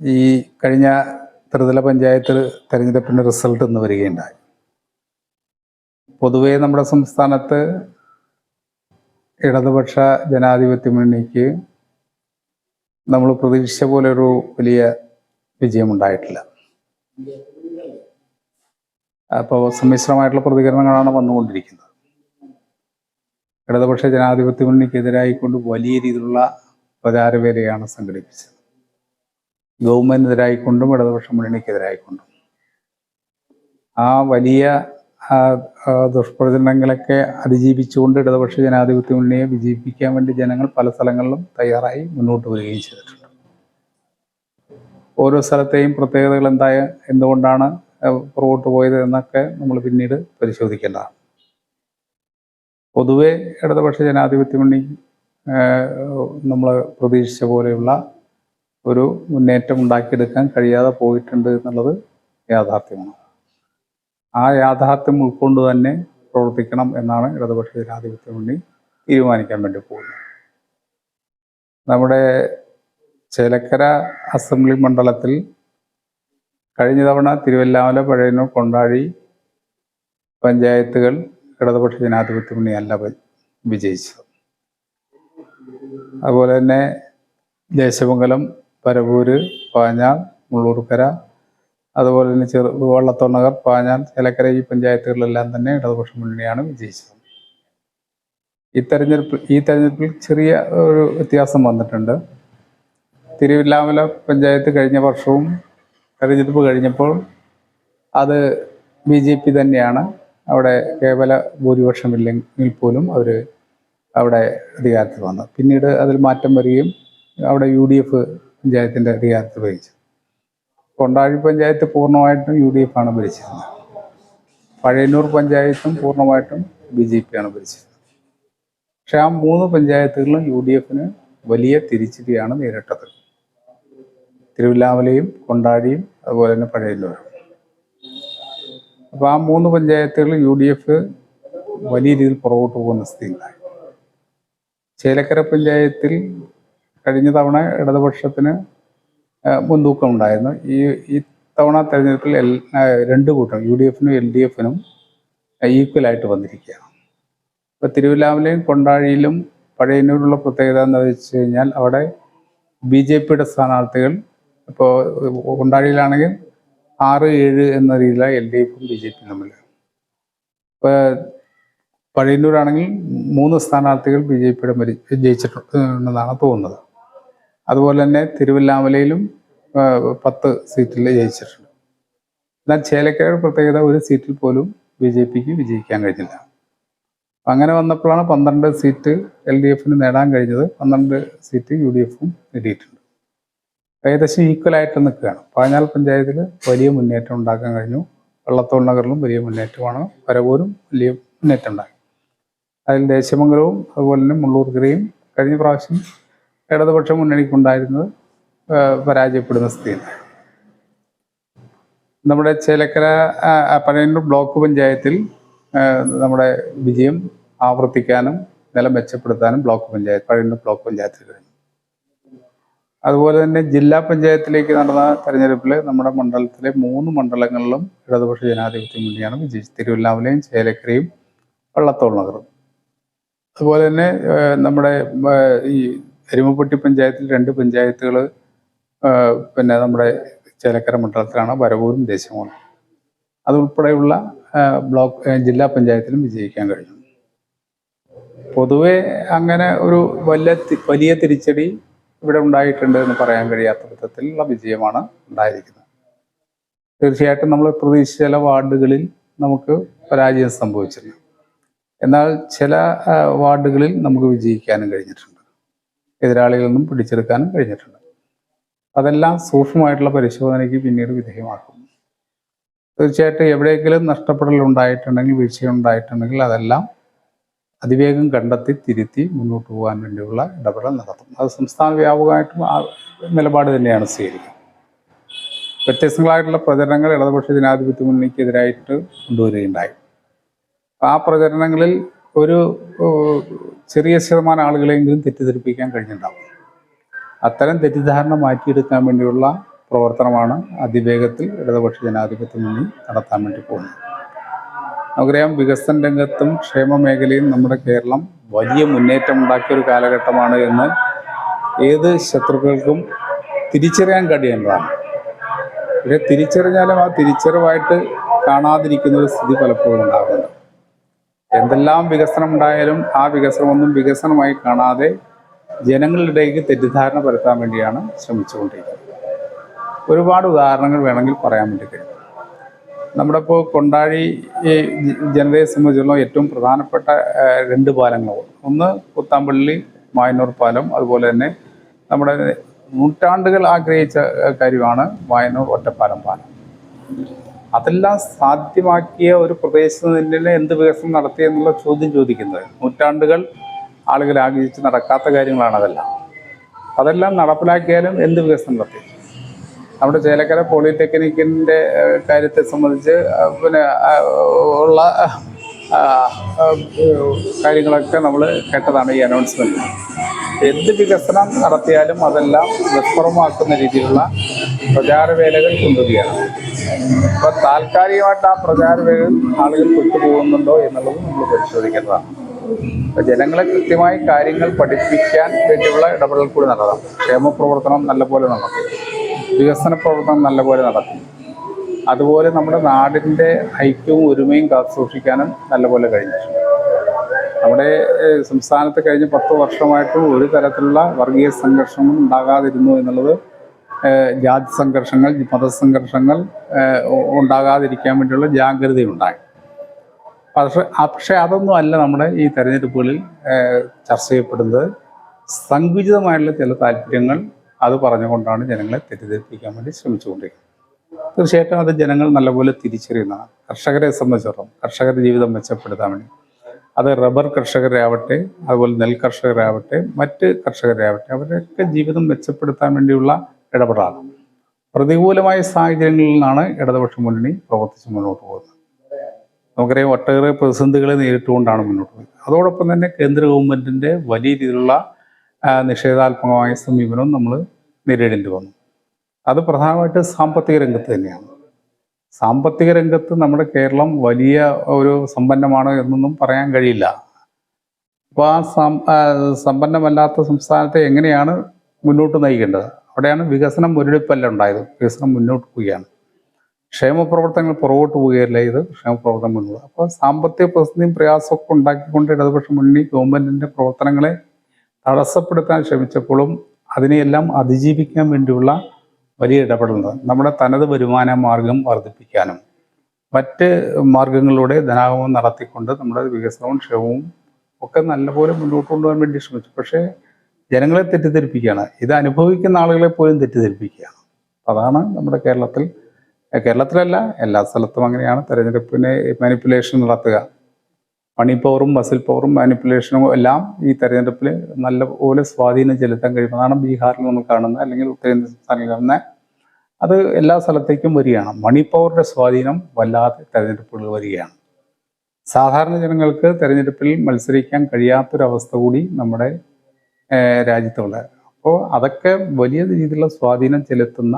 ഈ കഴിഞ്ഞ ത്രിതല പഞ്ചായത്ത് തെരഞ്ഞെടുപ്പിന്റെ റിസൾട്ട് ഇന്ന് വരികയുണ്ടായി. പൊതുവേ നമ്മുടെ സംസ്ഥാനത്ത് ഇടതുപക്ഷ ജനാധിപത്യ മുന്നണിക്ക് നമ്മൾ പ്രതീക്ഷിച്ച പോലെ ഒരു വലിയ വിജയമുണ്ടായിട്ടില്ല. അപ്പോൾ സമ്മിശ്രമായിട്ടുള്ള പ്രതികരണങ്ങളാണ് വന്നുകൊണ്ടിരിക്കുന്നത്. ഇടതുപക്ഷ ജനാധിപത്യ മുന്നണിക്കെതിരായിക്കൊണ്ട് വലിയ രീതിയിലുള്ള പ്രചാരവേലയാണ് സംഘടിപ്പിച്ചത്. ഗവൺമെന്റിനെതിരായിക്കൊണ്ടും ഇടതുപക്ഷ മുന്നണിക്കെതിരായിക്കൊണ്ടും. ആ വലിയ ദുഷ്പ്രചരണങ്ങളൊക്കെ അതിജീവിച്ചുകൊണ്ട് ഇടതുപക്ഷ ജനാധിപത്യ മുന്നണിയെ വിജയിപ്പിക്കാൻ വേണ്ടി ജനങ്ങൾ പല സ്ഥലങ്ങളിലും തയ്യാറായി മുന്നോട്ട് വരികയും ചെയ്തിട്ടുണ്ട്. ഓരോ സ്ഥലത്തെയും പ്രത്യേകതകൾ എന്തായ എന്തുകൊണ്ടാണ് പുറകോട്ട് പോയത് എന്നൊക്കെ നമ്മൾ പിന്നീട് പരിശോധിക്കേണ്ടതാണ്. പൊതുവെ ഇടതുപക്ഷ ജനാധിപത്യ മുന്നണി നമ്മൾ പ്രതീക്ഷിച്ച പോലെയുള്ള ഒരു മുന്നേറ്റം ഉണ്ടാക്കിയെടുക്കാൻ കഴിയാതെ പോയിട്ടുണ്ട് എന്നുള്ളത് യാഥാർത്ഥ്യമാണ്. ആ യാഥാർത്ഥ്യം ഉൾക്കൊണ്ട് തന്നെ പ്രവർത്തിക്കണം എന്നാണ് ഇടതുപക്ഷ ജനാധിപത്യ മുന്നണി തീരുമാനിക്കാൻ വേണ്ടി പോകുന്നത്. നമ്മുടെ ചേലക്കര അസംബ്ലി മണ്ഡലത്തിൽ കഴിഞ്ഞ തവണ തിരുവല്ലാമല പഴയനൂർ കൊണ്ടാഴി പഞ്ചായത്തുകൾ ഇടതുപക്ഷ ജനാധിപത്യ മുന്നണിയല്ല വിജയിച്ചത്. അതുപോലെ തന്നെ ദേശമംഗലം പരവൂര് പാഞ്ഞാൾ മുള്ളൂർക്കര അതുപോലെ തന്നെ ചെറു വള്ളത്തോണ്ണകർ പാഞ്ഞാൽ ചേലക്കര ഈ പഞ്ചായത്തുകളിലെല്ലാം തന്നെ ഇടതുപക്ഷ മുന്നണിയാണ് വിജയിച്ചത്. ഈ തെരഞ്ഞെടുപ്പ് ഈ തെരഞ്ഞെടുപ്പിൽ ചെറിയ ഒരു വ്യത്യാസം വന്നിട്ടുണ്ട്. തിരുവില്ലാമല പഞ്ചായത്ത് കഴിഞ്ഞ വർഷവും തെരഞ്ഞെടുപ്പ് കഴിഞ്ഞപ്പോൾ അത് ബി ജെ പി തന്നെയാണ്. അവിടെ കേവല ഭൂരിപക്ഷമില്ലെങ്കിൽ പോലും അവർ അവിടെ അധികാരത്തിൽ വന്നത്. പിന്നീട് അതിൽ മാറ്റം വരികയും അവിടെ യു ഡി എഫ് പഞ്ചായത്തിന്റെ അധികാരത്തിൽ വഹിച്ചു കൊണ്ടാഴി പഞ്ചായത്ത് പൂർണമായിട്ടും യു ഡി എഫ് ആണ് ഭരിച്ചിരുന്നത്. പഴയന്നൂർ പഞ്ചായത്തും പൂർണമായിട്ടും ബി ജെ പി ആണ് ഭരിച്ചിരുന്നത്. പക്ഷെ ആ മൂന്ന് പഞ്ചായത്തുകളിലും യു ഡി എഫിന് വലിയ തിരിച്ചടിയാണ് നേരിട്ടത്. തിരുവില്ലാമലയും കൊണ്ടാഴിയും അതുപോലെ തന്നെ പഴയന്നൂരും. അപ്പോൾ ആ മൂന്ന് പഞ്ചായത്തുകളിൽ യു ഡി എഫ് വലിയ രീതിയിൽ പുറകോട്ട് പോകുന്ന സ്ഥിതി ഉണ്ടായി ചേലക്കര പഞ്ചായത്തിൽ കഴിഞ്ഞ തവണ ഇടതുപക്ഷത്തിന് മുൻതൂക്കം ഉണ്ടായിരുന്നു ഈ ഈ തവണ തെരഞ്ഞെടുപ്പിൽ എൽ രണ്ട് കൂട്ടം യു ഡി എഫിനും എൽ ഡി എഫിനും ഈക്വലായിട്ട് വന്നിരിക്കുകയാണ്. ഇപ്പോൾ തിരുവില്ലാമലയും കൊണ്ടാഴിയിലും പഴയന്നൂരിലുള്ള പ്രത്യേകത എന്ന് വെച്ച് കഴിഞ്ഞാൽ അവിടെ ബി ജെ പിയുടെ സ്ഥാനാർത്ഥികൾ ഇപ്പോൾ കൊണ്ടാഴിയിലാണെങ്കിൽ ആറ് ഏഴ് എന്ന രീതിയിലാണ് എൽ ഡി എഫും ബി ജെ പിയും തമ്മിൽ. ഇപ്പോൾ പഴയന്നൂരാണെങ്കിൽ മൂന്ന് സ്ഥാനാർത്ഥികൾ ബി ജെ പിയുടെ ജയിച്ചിട്ടുണ്ടെന്നാണ് തോന്നുന്നത്. അതുപോലെ തന്നെ തിരുവല്ലാമലയിലും പത്ത് സീറ്റിൽ ജയിച്ചിട്ടുണ്ട്. എന്നാൽ ചേലക്കരയുടെ പ്രത്യേകത ഒരു സീറ്റിൽ പോലും ബി ജെ പിക്ക് വിജയിക്കാൻ കഴിഞ്ഞില്ല. അങ്ങനെ വന്നപ്പോഴാണ് പന്ത്രണ്ട് സീറ്റ് എൽ ഡി എഫിന് നേടാൻ കഴിഞ്ഞത്. പന്ത്രണ്ട് സീറ്റ് യു ഡി എഫും നേടിയിട്ടുണ്ട്. ഏകദേശം ഈക്വലായിട്ട് നിൽക്കുകയാണ്. പാഞ്ഞാൽ പഞ്ചായത്തിൽ വലിയ മുന്നേറ്റം ഉണ്ടാക്കാൻ കഴിഞ്ഞു. വള്ളത്തോൾ നഗറിലും വലിയ മുന്നേറ്റമാണ്. വരവൂരും വലിയ മുന്നേറ്റം ഉണ്ടാക്കി. അതിൽ ദേശമംഗലവും അതുപോലെ തന്നെ മുള്ളൂർക്കരയും കഴിഞ്ഞ പ്രാവശ്യം ഇടതുപക്ഷ മുന്നണിക്കുണ്ടായിരുന്നത് പരാജയപ്പെടുന്ന സ്ഥിതിയാണ് നമ്മുടെ ചേലക്കര ആ, ബ്ലോക്ക് പഞ്ചായത്തിൽ നമ്മുടെ വിജയം ആവർത്തിക്കാനും നില മെച്ചപ്പെടുത്താനും ബ്ലോക്ക് പഞ്ചായത്ത് പഴയന്നൂർ ബ്ലോക്ക് പഞ്ചായത്തിൽ കഴിഞ്ഞു. അതുപോലെ തന്നെ ജില്ലാ പഞ്ചായത്തിലേക്ക് നടന്ന തെരഞ്ഞെടുപ്പിൽ നമ്മുടെ മണ്ഡലത്തിലെ മൂന്ന് മണ്ഡലങ്ങളിലും ഇടതുപക്ഷ ജനാധിപത്യ മുന്നണിയാണ് വിജയിച്ചത്. തിരുവല്ലാമലയും ചേലക്കരയും വള്ളത്തോൾ നഗറും. അതുപോലെ തന്നെ നമ്മുടെ ഈ എരുമപ്പെട്ടി പഞ്ചായത്തിൽ രണ്ട് പഞ്ചായത്തുകൾ പിന്നെ നമ്മുടെ ചേലക്കര മണ്ഡലത്തിലാണ് വരവൂരും ദേശമാണ് അതുൾപ്പെടെയുള്ള ബ്ലോക്ക് ജില്ലാ പഞ്ചായത്തിലും വിജയിക്കാൻ കഴിഞ്ഞു. പൊതുവെ അങ്ങനെ ഒരു വലിയ വലിയ തിരിച്ചടി ഇവിടെ ഉണ്ടായിട്ടുണ്ട് എന്ന് പറയാൻ കഴിയാത്ത വിധത്തിലുള്ള വിജയമാണ് ഉണ്ടായിരിക്കുന്നത്. തീർച്ചയായിട്ടും നമ്മൾ പ്രതീക്ഷിച്ച ചില വാർഡുകളിൽ നമുക്ക് പരാജയം സംഭവിച്ചിരുന്നു. എന്നാൽ ചില വാർഡുകളിൽ നമുക്ക് വിജയിക്കാനും കഴിഞ്ഞിട്ടുണ്ട്. എതിരാളികളിൽ നിന്നും പിടിച്ചെടുക്കാനും കഴിഞ്ഞിട്ടുണ്ട് അതെല്ലാം സൂക്ഷ്മമായിട്ടുള്ള പരിശോധനയ്ക്ക് പിന്നീട് വിധേയമാക്കും. തീർച്ചയായിട്ടും എവിടെയെങ്കിലും നഷ്ടപ്പെടൽ ഉണ്ടായിട്ടുണ്ടെങ്കിൽ വീഴ്ച ഉണ്ടായിട്ടുണ്ടെങ്കിൽ അതെല്ലാം അതിവേഗം കണ്ടെത്തി തിരുത്തി മുന്നോട്ട് പോകാൻ വേണ്ടിയുള്ള ഇടപെടൽ നടത്തും. അത് സംസ്ഥാന വ്യാപകമായിട്ടും ആ നിലപാട് തന്നെയാണ് സ്വീകരിക്കുന്നത് വ്യത്യസ്തങ്ങളായിട്ടുള്ള പ്രചരണങ്ങൾ ഇടതുപക്ഷ ജനാധിപത്യ മുന്നണിക്കെതിരായിട്ട് കൊണ്ടുവരികയുണ്ടായി. ആ പ്രചരണങ്ങളിൽ ഒരു ചെറിയ ശതമാനം ആളുകളെങ്കിലും തെറ്റിദ്ധരിപ്പിക്കാൻ കഴിഞ്ഞിട്ടുണ്ടാവും. അത്തരം തെറ്റിദ്ധാരണ മാറ്റിയെടുക്കാൻ വേണ്ടിയുള്ള പ്രവർത്തനമാണ് അതിവേഗത്തിൽ ഇടതുപക്ഷ ജനാധിപത്യ മുന്നണി നടത്താൻ വേണ്ടി പോകുന്നത്. നമുക്കറിയാം വികസന രംഗത്തും ക്ഷേമ മേഖലയും നമ്മുടെ കേരളം വലിയ മുന്നേറ്റം ഉണ്ടാക്കിയ ഒരു കാലഘട്ടമാണ് എന്ന് ഏത് ശത്രുക്കൾക്കും തിരിച്ചറിയാൻ കഴിയേണ്ടതാണ്. പക്ഷെ തിരിച്ചറിഞ്ഞാലും ആ തിരിച്ചറിവായിട്ട് കാണാതിരിക്കുന്ന ഒരു സ്ഥിതി പലപ്പോഴും ഉണ്ടാകുന്നുണ്ട്. എന്തെല്ലാം വികസനം ഉണ്ടായാലും ആ വികസനമൊന്നും വികസനമായി കാണാതെ ജനങ്ങളിലേക്ക് തെറ്റിദ്ധാരണ പരത്താൻ വേണ്ടിയാണ് ശ്രമിച്ചുകൊണ്ടിരിക്കുന്നത്. ഒരുപാട് ഉദാഹരണങ്ങൾ വേണമെങ്കിൽ പറയാൻ വേണ്ടി കഴിയും. നമ്മുടെ ഇപ്പോൾ കൊണ്ടാഴി ഈ ജനതയെ സംബന്ധിച്ചിടത്തോളം ഏറ്റവും പ്രധാനപ്പെട്ട രണ്ട് പാലങ്ങളുണ്ട് ഒന്ന് പുത്താമ്പള്ളി മായന്നൂർ പാലം അതുപോലെ തന്നെ നമ്മുടെ നൂറ്റാണ്ടുകൾ ആഗ്രഹിച്ച കാര്യമാണ് മായന്നൂർ ഒറ്റപ്പാലം പാലം. അതെല്ലാം സാധ്യമാക്കിയ ഒരു പ്രദേശത്ത് തന്നെ എന്ത് വികസനം നടത്തി എന്നുള്ള ചോദ്യം ചോദിക്കുന്നത്. നൂറ്റാണ്ടുകൾ ആളുകൾ ആഗ്രഹിച്ച് നടക്കാത്ത കാര്യങ്ങളാണ് അതെല്ലാം. അതെല്ലാം നടപ്പിലാക്കിയാലും എന്ത് വികസനം നടത്തി? നമ്മുടെ ചേലക്കര പോളിടെക്നിക്കിന്റെ കാര്യത്തെ സംബന്ധിച്ച് പിന്നെ ഉള്ള കാര്യങ്ങളൊക്കെ നമ്മൾ കേട്ടതാണ് ഈ അനൗൺസ്മെന്റ് എന്ത് വികസനം നടത്തിയാലും അതെല്ലാം വിസ്ഫുറമാക്കുന്ന രീതിയിലുള്ള പ്രചാരവേലകൾ കൊണ്ടുവരികയാണ്. അപ്പോൾ താൽക്കാലികമായിട്ട് ആ പ്രചാരവേലകൾ ആളുകൾ വിട്ടുപോകുന്നുണ്ടോ എന്നുള്ളത് നമ്മൾ പരിശോധിക്കേണ്ടതാണ്. ജനങ്ങളെ കൃത്യമായി കാര്യങ്ങൾ പഠിപ്പിക്കാൻ വേണ്ടിയുള്ള ഇടപെടൽ കൂടി നടത്താം ക്ഷേമപ്രവർത്തനം നല്ലപോലെ നടത്തി. വികസന പ്രവർത്തനം നല്ലപോലെ നടത്തി. അതുപോലെ നമ്മുടെ നാടിന്റെ ഐക്യവും ഒരുമയും കാത്തുസൂക്ഷിക്കാനും നല്ലപോലെ കഴിഞ്ഞു. നമ്മുടെ സംസ്ഥാനത്ത് കഴിഞ്ഞ പത്ത് വർഷമായിട്ടും ഒരു തരത്തിലുള്ള വർഗീയ സംഘർഷങ്ങളും ഉണ്ടാകാതിരുന്നു എന്നുള്ളത് ജാതി സംഘർഷങ്ങൾ മതസംഘർഷങ്ങൾ ഉണ്ടാകാതിരിക്കാൻ വേണ്ടിയുള്ള ജാഗ്രതയുണ്ടായി. പക്ഷെ പക്ഷേ അതൊന്നും അല്ല നമ്മുടെ ഈ തെരഞ്ഞെടുപ്പുകളിൽ ചർച്ച ചെയ്യപ്പെടുന്നത്. സങ്കുചിതമായുള്ള ചില താല്പര്യങ്ങൾ അത് പറഞ്ഞുകൊണ്ടാണ് ജനങ്ങളെ തെറ്റിദ്ധരിപ്പിക്കാൻ വേണ്ടി ശ്രമിച്ചുകൊണ്ടിരിക്കുന്നത്. തീർച്ചയായിട്ടും അത് ജനങ്ങൾ നല്ലപോലെ തിരിച്ചറിയുന്നതാണ്. കർഷകരെ സംബന്ധിച്ചിടത്തോളം കർഷകരുടെ ജീവിതം മെച്ചപ്പെടുത്താൻ വേണ്ടി. അത് റബ്ബർ കർഷകരാവട്ടെ അതുപോലെ നെൽ കർഷകരാവട്ടെ മറ്റ് കർഷകരാവട്ടെ അവരുടെയൊക്കെ ജീവിതം മെച്ചപ്പെടുത്താൻ വേണ്ടിയുള്ള ഇടപെടലാണ് പ്രതികൂലമായ സാഹചര്യങ്ങളിൽ നിന്നാണ് ഇടതുപക്ഷ മുന്നണി പ്രവർത്തിച്ച് മുന്നോട്ട് പോകുന്നത്. നമുക്കറിയാം ഒട്ടേറെ പ്രതിസന്ധികളെ നേരിട്ടുകൊണ്ടാണ് മുന്നോട്ട് പോയത്. അതോടൊപ്പം തന്നെ കേന്ദ്ര ഗവൺമെന്റിന്റെ വലിയ രീതിയിലുള്ള നിഷേധാത്മകമായ സമീപനവും നമ്മൾ നേരിടേണ്ടി വന്നു. അത് പ്രധാനമായിട്ട് സാമ്പത്തിക രംഗത്ത് തന്നെയാണ്. സാമ്പത്തിക രംഗത്ത് നമ്മുടെ കേരളം വലിയ ഒരു സമ്പന്നമാണ് എന്നൊന്നും പറയാൻ കഴിയില്ല. അപ്പോൾ ആ, സമ്പന്നമല്ലാത്ത സംസ്ഥാനത്തെ എങ്ങനെയാണ് മുന്നോട്ട് നയിക്കേണ്ടത്? അവിടെയാണ് വികസനം മുരടിപ്പല്ല ഉണ്ടായത്. വികസനം മുന്നോട്ട് പോവുകയാണ്. ക്ഷേമ പ്രവർത്തനങ്ങൾ പുറകോട്ട് പോവുകയല്ല ഇത്? ക്ഷേമ പ്രവർത്തനം മുന്നോട്ട്. അപ്പോൾ സാമ്പത്തിക പ്രതിസന്ധിയും പ്രയാസമൊക്കെ ഉണ്ടാക്കിക്കൊണ്ട് ഇടതുപക്ഷ മുന്നണി ഗവൺമെന്റിന്റെ പ്രവർത്തനങ്ങളെ തടസ്സപ്പെടുത്താൻ ശ്രമിച്ചപ്പോഴും അതിനെയെല്ലാം അതിജീവിക്കാൻ വേണ്ടിയുള്ള വലിയ ഇടപെടലുണ്ട്. നമ്മുടെ തനത് വരുമാന മാർഗം വർദ്ധിപ്പിക്കാനും മറ്റ് മാർഗങ്ങളിലൂടെ ധനാഗമം നടത്തിക്കൊണ്ട് നമ്മുടെ വികസനവും ക്ഷേമവും ഒക്കെ നല്ലപോലെ മുന്നോട്ട് കൊണ്ടുപോകാൻ വേണ്ടി ശ്രമിച്ചു. പക്ഷേ ജനങ്ങളെ തെറ്റിദ്ധരിപ്പിക്കുകയാണ്. ഇത് അനുഭവിക്കുന്ന ആളുകളെ പോലും തെറ്റിദ്ധരിപ്പിക്കുകയാണ്. അതാണ് നമ്മുടെ കേരളത്തിൽ കേരളത്തിലല്ല എല്ലാ സ്ഥലത്തും അങ്ങനെയാണ്. തെരഞ്ഞെടുപ്പിനെ മാനിപ്പുലേഷൻ നടത്തുക. മണി പവറും മസിൽ പവറും മാനിപ്പുലേഷനും എല്ലാം ഈ തെരഞ്ഞെടുപ്പിൽ നല്ലപോലെ സ്വാധീനം ചെലുത്താൻ കഴിയുന്നതാണ് ബീഹാറിൽ നമ്മൾ കാണുന്നത് അല്ലെങ്കിൽ ഉത്തരേന്ത്യൻ സംസ്ഥാനങ്ങളിൽ കാണുന്ന. അത് എല്ലാ സ്ഥലത്തേക്കും വരികയാണ്. മണി പവറിന്റെ സ്വാധീനം വല്ലാതെ തെരഞ്ഞെടുപ്പുകൾ വരികയാണ്. സാധാരണ ജനങ്ങൾക്ക് തെരഞ്ഞെടുപ്പിൽ മത്സരിക്കാൻ കഴിയാത്തൊരവസ്ഥ കൂടി നമ്മുടെ രാജ്യത്തുള്ളത്. അപ്പോൾ അതൊക്കെ വലിയ രീതിയിലുള്ള സ്വാധീനം ചെലുത്തുന്ന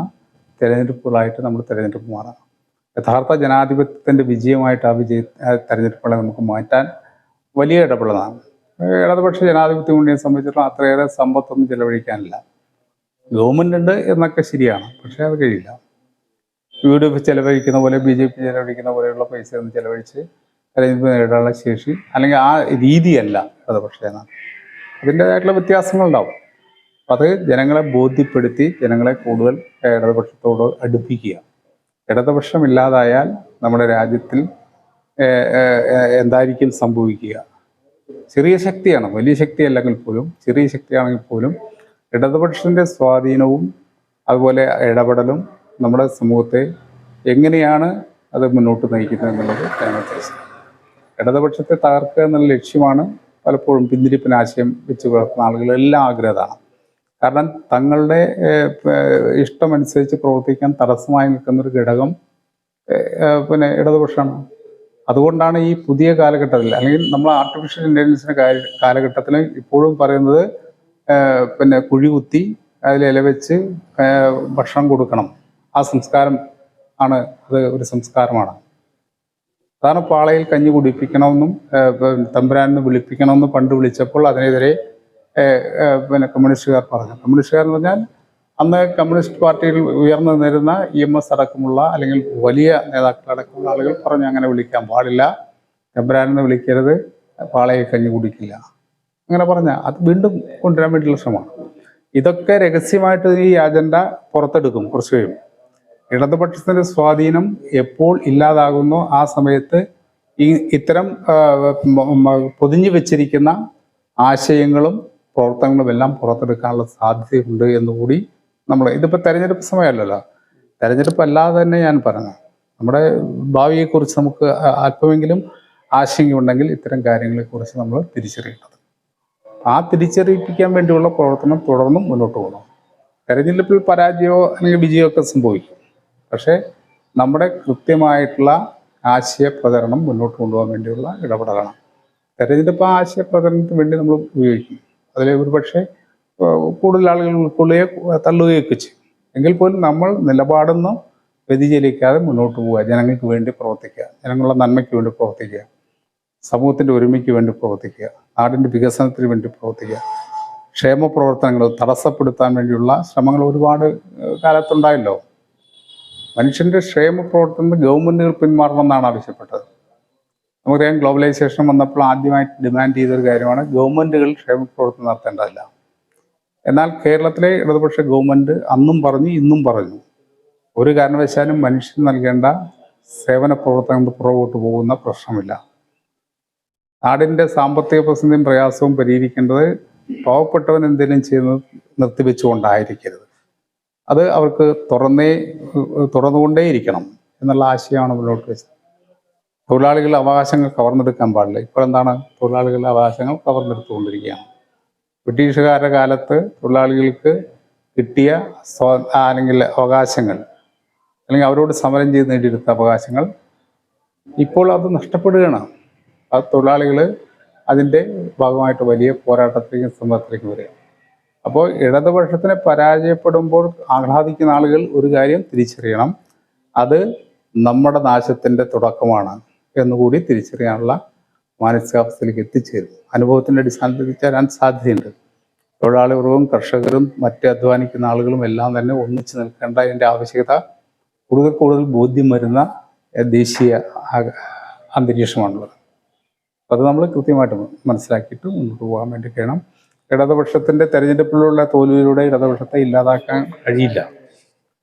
തെരഞ്ഞെടുപ്പുകളായിട്ട് നമ്മൾ തെരഞ്ഞെടുപ്പ് മാറാം യഥാർത്ഥ ജനാധിപത്യത്തിന്റെ വിജയമായിട്ട് ആ വിജയ തെരഞ്ഞെടുപ്പുകളെ നമുക്ക് മാറ്റാൻ വലിയ ഇടപെടലാണ്. ഇടതുപക്ഷ ജനാധിപത്യ മുന്നണിയെ സംബന്ധിച്ചിടത്തോളം അത്രയേറെ സമ്പത്തൊന്നും ചെലവഴിക്കാനില്ല. ഗവൺമെന്റ് ഉണ്ട് എന്നൊക്കെ ശരിയാണ് പക്ഷേ അത് കഴിയില്ല. യു ഡി എഫ് ചെലവഴിക്കുന്ന പോലെ ബി ജെ പി ചെലവഴിക്കുന്ന പോലെയുള്ള പൈസ ഒന്നും ചെലവഴിച്ച് തെരഞ്ഞെടുപ്പ് നേടാനുള്ള ശേഷി അല്ലെങ്കിൽ ആ രീതിയല്ല ഇടതുപക്ഷ ജനാധിപത്യം. അതിന്റെതായിട്ടുള്ള വ്യത്യാസങ്ങളുണ്ടാവും. അത് ജനങ്ങളെ ബോധ്യപ്പെടുത്തി ജനങ്ങളെ കൂടുതൽ ഇടതുപക്ഷത്തോട് അടുപ്പിക്കുക. ഇടതുപക്ഷം ഇല്ലാതായാൽ നമ്മുടെ രാജ്യത്തിൽ എന്തായിരിക്കും സംഭവിക്കുക? ചെറിയ ശക്തിയാണ് വലിയ ശക്തി അല്ലെങ്കിൽ പോലും ചെറിയ ശക്തിയാണെങ്കിൽ പോലും ഇടതുപക്ഷത്തിന്റെ സ്വാധീനവും അതുപോലെ ഇടപെടലും നമ്മുടെ സമൂഹത്തെ എങ്ങനെയാണ് അത് മുന്നോട്ട് നയിക്കുന്നത് എന്നുള്ളത് ഇടതുപക്ഷത്തെ തകർക്കുക എന്നുള്ള ലക്ഷ്യമാണ് പലപ്പോഴും പിന്തിരിപ്പൻ ആശയം വെച്ച് പുലർത്തുന്ന ആളുകളെല്ലാം ആഗ്രഹമാണ് കാരണം തങ്ങളുടെ ഇഷ്ടമനുസരിച്ച് പ്രവർത്തിക്കാൻ തടസ്സമായി നിൽക്കുന്നൊരു ഘടകം പിന്നെ ഇടതുപക്ഷമാണ്. അതുകൊണ്ടാണ് ഈ പുതിയ കാലഘട്ടത്തിൽ അല്ലെങ്കിൽ നമ്മൾ ആർട്ടിഫിഷ്യൽ ഇന്റലിജൻസിന്റെ കാലഘട്ടത്തിൽ ഇപ്പോഴും പറയുന്നത് പിന്നെ കുഴി കുത്തി അതിൽ ഇല വെച്ച് ഭക്ഷണം കൊടുക്കണം. ആ സംസ്കാരം ആണ് അത് ഒരു സംസ്കാരമാണ്. അതാണ് പാളയിൽ കഞ്ഞി കുടിപ്പിക്കണമെന്നും തമ്പുരാനെന്ന് വിളിപ്പിക്കണമെന്ന് പണ്ട് വിളിച്ചപ്പോൾ അതിനെതിരെ പിന്നെ കമ്മ്യൂണിസ്റ്റുകാർ പറഞ്ഞു. കമ്മ്യൂണിസ്റ്റുകാർ എന്ന് പറഞ്ഞാൽ അന്ന് കമ്മ്യൂണിസ്റ്റ് പാർട്ടിയിൽ ഉയർന്നു നിന്നിരുന്ന ഇ എം എസ് അടക്കമുള്ള അല്ലെങ്കിൽ വലിയ നേതാക്കളടക്കമുള്ള ആളുകൾ പറഞ്ഞു അങ്ങനെ വിളിക്കാൻ പാടില്ല. തമ്പുരാനെന്ന് വിളിക്കരുത്. പാളയിൽ കഞ്ഞി കുടിക്കില്ല. അങ്ങനെ പറഞ്ഞ അത് വീണ്ടും കൊണ്ടുവരാൻ വേണ്ടിയുള്ള ശ്രമമാണ്. ഇതൊക്കെ രഹസ്യമായിട്ട് ഈ അജണ്ട പുറത്തെടുക്കും കുറച്ച് കഴിയും ഇടതുപക്ഷത്തിന്റെ സ്വാധീനം എപ്പോൾ ഇല്ലാതാകുന്നോ ആ സമയത്ത് ഈ ഇത്തരം പൊതിഞ്ഞു വെച്ചിരിക്കുന്ന ആശയങ്ങളും പ്രവർത്തനങ്ങളും എല്ലാം പുറത്തെടുക്കാനുള്ള സാധ്യതയുണ്ട് എന്നുകൂടി നമ്മൾ ഇതിപ്പോൾ തെരഞ്ഞെടുപ്പ് സമയമല്ലല്ലോ. തെരഞ്ഞെടുപ്പ് അല്ലാതെ തന്നെ ഞാൻ പറഞ്ഞു നമ്മുടെ ഭാവിയെക്കുറിച്ച് നമുക്ക് അല്പമെങ്കിലും ആശങ്കയുണ്ടെങ്കിൽ ഇത്തരം കാര്യങ്ങളെക്കുറിച്ച് നമ്മൾ തിരിച്ചറിയേണ്ടത് ആ തിരിച്ചറിയിപ്പിക്കാൻ വേണ്ടിയുള്ള പ്രവർത്തനം തുടർന്നും മുന്നോട്ട് പോകണം. തെരഞ്ഞെടുപ്പിൽ പരാജയമോ അല്ലെങ്കിൽ വിജയമോ ഒക്കെ സംഭവിക്കും. പക്ഷേ നമ്മുടെ കൃത്യമായിട്ടുള്ള ആശയ പ്രചരണം മുന്നോട്ട് കൊണ്ടുപോകാൻ വേണ്ടിയുള്ള ഇടപെടലാണ്. തെരഞ്ഞെടുപ്പ് ആശയ പ്രചരണത്തിന് വേണ്ടി നമ്മൾ ഉപയോഗിക്കും. അതിലെ ഒരു പക്ഷേ കൂടുതൽ ആളുകൾ ഉൾക്കൊള്ളുകയോ തള്ളുകയൊക്കെ ചെയ്യും. എങ്കിൽ പോലും നമ്മൾ നിലപാടൊന്നും വ്യതിചലിക്കാതെ മുന്നോട്ട് പോവുക ജനങ്ങൾക്ക് വേണ്ടി പ്രവർത്തിക്കുക ജനങ്ങളുടെ നന്മയ്ക്ക് വേണ്ടി പ്രവർത്തിക്കുക സമൂഹത്തിന്റെ ഒരുമയ്ക്ക് വേണ്ടി പ്രവർത്തിക്കുക നാടിന്റെ വികസനത്തിന് വേണ്ടി പ്രവർത്തിക്കുക ക്ഷേമ പ്രവർത്തനങ്ങൾ തടസ്സപ്പെടുത്താൻ വേണ്ടിയുള്ള ശ്രമങ്ങൾ ഒരുപാട് കാലത്തുണ്ടായല്ലോ. മനുഷ്യന്റെ ക്ഷേമ പ്രവർത്തനത്തിൽ ഗവൺമെന്റുകൾ പിന്മാറണമെന്നാണ് ആവശ്യപ്പെട്ടത്. നമുക്കറിയാം ഗ്ലോബലൈസേഷൻ വന്നപ്പോൾ ആദ്യമായിട്ട് ഡിമാൻഡ് ചെയ്തൊരു കാര്യമാണ് ഗവൺമെന്റുകൾ ക്ഷേമ പ്രവർത്തനം നടത്തേണ്ടതല്ല. എന്നാൽ കേരളത്തിലെ ഇടതുപക്ഷ ഗവൺമെന്റ് അന്നും പറഞ്ഞു ഇന്നും പറഞ്ഞു. ഒരു കാരണവശാലും മനുഷ്യൻ നൽകേണ്ട സേവന പ്രവർത്തനങ്ങൾ പുറകോട്ട് പോകുന്ന പ്രശ്നമില്ല. നാടിന്റെ സാമ്പത്തിക പ്രതിസന്ധിയും പ്രയാസവും പരിഹരിക്കേണ്ടത് പാവപ്പെട്ടവൻ എന്തെങ്കിലും ചെയ്യുന്നത് നിർത്തിവെച്ചുകൊണ്ടായിരിക്കരുത്. അത് അവർക്ക് തുറന്നേ തുറന്നുകൊണ്ടേയിരിക്കണം എന്നുള്ള ആശയമാണ് മുന്നോട്ട് വെച്ചത്. തൊഴിലാളികളുടെ അവകാശങ്ങൾ കവർന്നെടുക്കാൻ പാടില്ല. ഇപ്പോൾ എന്താണ് തൊഴിലാളികളുടെ അവകാശങ്ങൾ കവർന്നെടുത്തുകൊണ്ടിരിക്കുകയാണ്. ബ്രിട്ടീഷുകാരുടെ കാലത്ത് തൊഴിലാളികൾക്ക് കിട്ടിയ അല്ലെങ്കിൽ അവകാശങ്ങൾ അല്ലെങ്കിൽ അവരോട് സമരം ചെയ്ത് നേടിയെടുത്ത അവകാശങ്ങൾ ഇപ്പോൾ അത് നഷ്ടപ്പെടുകയാണ്. അത് തൊഴിലാളികൾ അതിന്റെ ഭാഗമായിട്ട് വലിയ പോരാട്ടത്തിലേക്കും സമരത്തിലേക്കും വരിക അപ്പോൾ ഇടതുപക്ഷത്തിനെ പരാജയപ്പെടുമ്പോൾ ആഹ്ലാദിക്കുന്ന ആളുകൾ ഒരു കാര്യം തിരിച്ചറിയണം. അത് നമ്മുടെ നാശത്തിന്റെ തുടക്കമാണ് എന്നുകൂടി തിരിച്ചറിയാനുള്ള മാനസികാവസ്ഥയിലേക്ക് എത്തിച്ചേരും. അനുഭവത്തിന്റെ അടിസ്ഥാനത്തിൽ തിരിച്ചറിയാൻ സാധ്യതയുണ്ട്. തൊഴിലാളികളും കർഷകരും മറ്റ് അധ്വാനിക്കുന്ന ആളുകളും എല്ലാം തന്നെ ഒന്നിച്ചു നിൽക്കേണ്ട അതിന്റെ ആവശ്യകത കൂടുതൽ കൂടുതൽ ബോധ്യം വരുന്ന ദേശീയ അന്തരീക്ഷമാണുള്ളത്. അത് നമ്മൾ കൃത്യമായിട്ട് മനസ്സിലാക്കിയിട്ട് മുന്നോട്ട് പോകാൻ വേണ്ടി കഴിയണം. ഇടതുപക്ഷത്തിന്റെ തെരഞ്ഞെടുപ്പിലുള്ള തോൽവിയിലൂടെ ഇടതുപക്ഷത്തെ ഇല്ലാതാക്കാൻ കഴിയില്ല.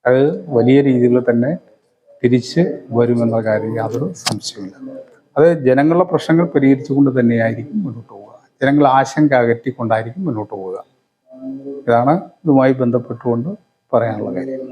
അത് വലിയ രീതിയിൽ തന്നെ തിരിച്ച് വരുമെന്ന കാര്യം യാതൊരു സംശയമില്ല അത് ജനങ്ങളുടെ പ്രശ്നങ്ങൾ പരിഹരിച്ചുകൊണ്ട് തന്നെയായിരിക്കും മുന്നോട്ട് പോവുക. ജനങ്ങൾ ആശങ്ക അകറ്റിക്കൊണ്ടായിരിക്കും മുന്നോട്ട് പോവുക. ഇതാണ് ഇതുമായി ബന്ധപ്പെട്ടുകൊണ്ട് പറയാനുള്ള കാര്യം.